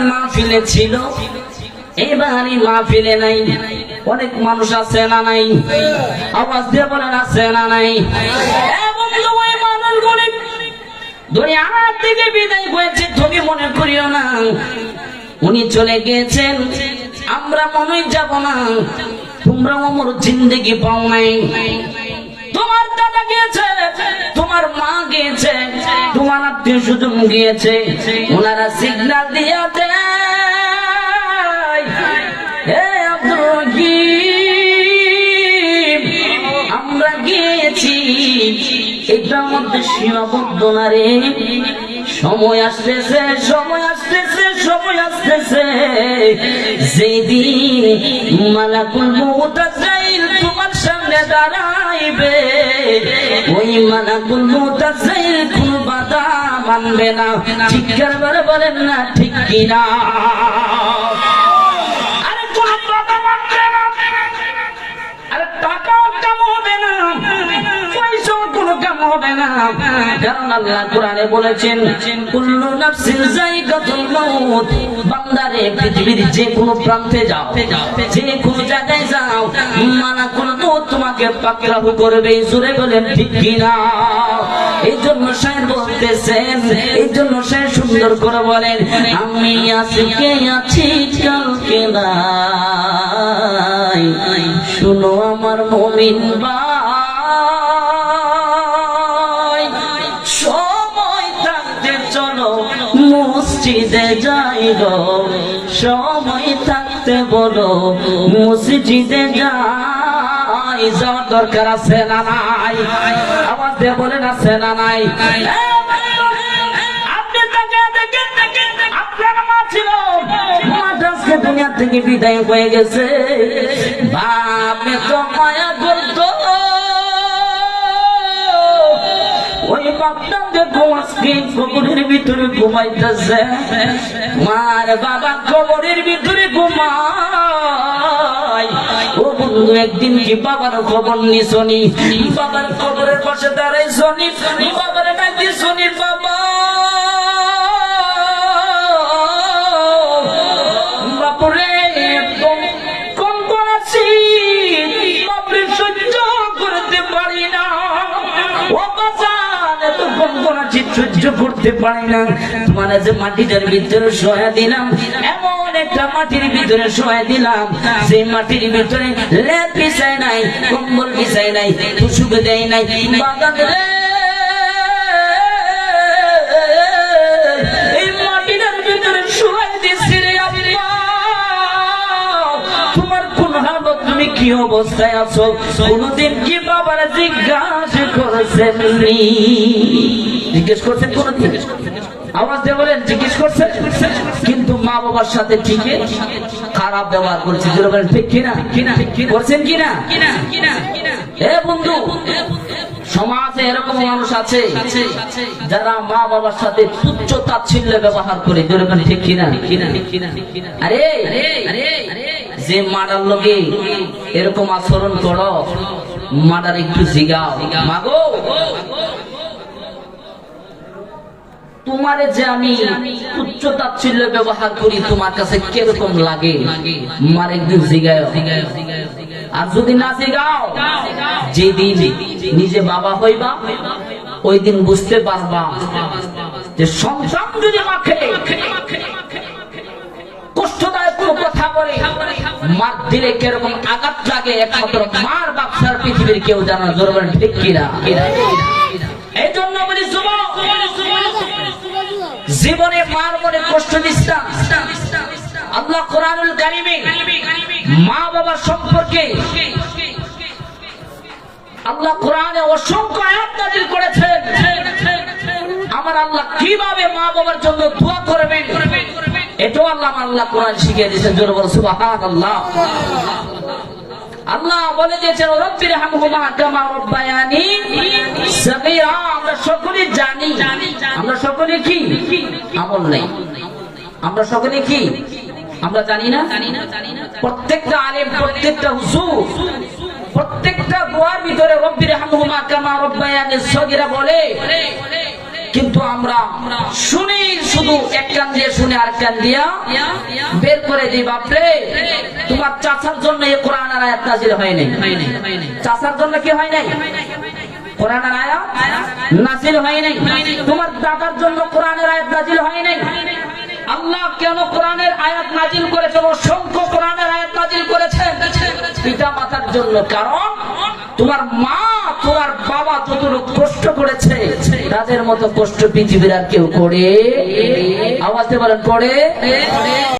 মাহফিলে ছিল। এবার মাহফিলে নাই। অনেক মানুষ আছে না নাই? আওয়াজ দিয়ে বলেন আছে না নাই? বিদায় মনে করিও না। উনি চলে গিয়েছেন। আমরা মনে যাব না। তোমরা অমর জিন্দগি পাও নাই। তোমার দাদা গিয়েছে, তোমার মা গিয়েছে, তোমার আত্মীয় স্বজন গিয়েছে, ওনারা সিগন্যাল দিয়ে এটার মধ্যে সীমাবদ্ধ না রে, সময় আসতেছে সময় আসতেছে সময় আসতেছে, যেদিন মালাকুল তোমার সামনে দাঁড়াইবে। ওই মালাকুল মুতাজাইল কোন বাধা মানবে না। ঠিক বলেন না ঠিক কিনা? হবে না। কারণ আল্লাহ কোরআনে বলেছেন, কুল্লু নাফসিন যায়িকাতুল মাউত। বান্দারে, পৃথিবীর যে প্রান্তে যাও যে জায়গায় যাও। তোমাকে পাকড়াও করবে, জোরে বলেন, ঠিক এই জন্য শায়ের বলতেছেন এই জন্য সে সুন্দর করে বলেন, আমি আজকে আছি কালকে নাই। শুনো আমার মমিন ভাই। গো। সময় থাকতে বলো, মসজিদে যাই। যাওয়ার দরকার আছে না নাই? না নাই? দুনিয়া থেকে বিদায় হয়ে গেছে। বাপে তো মায়া দেখো আজকে কবরের ভিতরে ঘুমাইতেছে। মার বাবা কবরের ভিতরে ও বন্ধু, একদিন কি বাবার খবর নি শুনি? বাবার কবরের পাশে দাঁড়াই শুনি। বাবার ডাকি শুনি, বাবা সহ্য করতে পারি না। তোমার যে মাটিটার ভিতরে সয়া দিলাম, এমন একটা মাটির ভিতরে সয়া দিলাম। সেই মাটির ভিতরে নাই, কম্বল নাই দেয় নাই কোন তুমি কি অবস্থায় আছো? কোনদিন কি বাবার জিজ্ঞাসা জিজ্ঞেস করছেন কোনদিন আওয়াজ দিয়ে বলেন, জিজ্ঞেস করছেন? কিন্তু মা বাবার সাথে ঠিকই খারাপ ব্যবহার করছে। বলেন, ঠিক কিনা? করছেন কিনা? এ বন্ধু, সমাজে এরকম মানুষ আছে, যারা মা বাবার সাথে তুচ্ছ তাচ্ছিল্য ব্যবহার করে। যেরকম ঠিক কিনা? আরে, যে মারার লোকে এরকম আচরণ করো মারার একটু জিগাও। মাগো। তোমারে যে আমি উচ্চ তাচ্ছিল্য ব্যবহার করি, তোমার কাছে কীরকম লাগে? মার একদিন জিগায় আর যদি না জিগাও, যেদিন নিজে বাবা হইবা ওই দিন বুঝতে পারবা যে সন্তান যদি মাখে, কষ্টদায়ক কথা বলে, মার দিলে কীরকম আঘাত লাগে, একমাত্র মার বাপসার পৃথিবীর কেউ জানা জোর বলেন ঠিক কিনা এই জন্য বলি জীবনে মার মনে কষ্ট না আল্লাহ কোরআনুল কারিমে মা বাবা সম্পর্কে আল্লাহ কোরআনে অসংখ্য আয়াত নাজিল করেছেন। আমার আল্লাহ কীভাবে মা বাবার জন্য দোয়া করবেন? এটাও আল্লাহ আল্লাহ কোরআন শিখিয়ে দিয়েছেন। জোর বল, সুবহানাল্লাহ। আল্লাহ বলে দিয়েছেন রব্বির হামহুমা কামা রব্বায়ানি আমরা সকলে জানি। আমরা সকলে কি? আমল নেই। আমরা সকলে কি? আমরা জানি না। প্রত্যেকটা আলেম, প্রত্যেকটা হুজুর, প্রত্যেকটা দোয়ার ভিতরে রব্বির হামহুমা কামা রব্বায়ানি, সগীরা বলে কিন্তু আমরা শুনি শুধু এক কান দিয়ে শুনে আর কান দিয়া বের করে দিই, বাপরে। তোমার চাচার জন্য এই কোরআন আর আয়াত নাজিল হয় নাই। চাচার জন্য কি হয় নাই? কোরআনের আয়াত নাজিল হয় নাই। তোমার দাদার জন্য কোরআনের আয়াত নাজিল হয় নাই। আল্লাহ কেন কোরআনের আয়াত নাজিল করেছেন? অসংখ্য কোরআনের আয়াত নাজিল করেছেন। পিতা মাতার জন্য। কারণ তোমার মা, তোমার বাবা যতটুকু কষ্ট করেছে তাদের মতো কষ্ট পৃথিবীর আর কেউ করে? আওয়াজে বলেন, করে?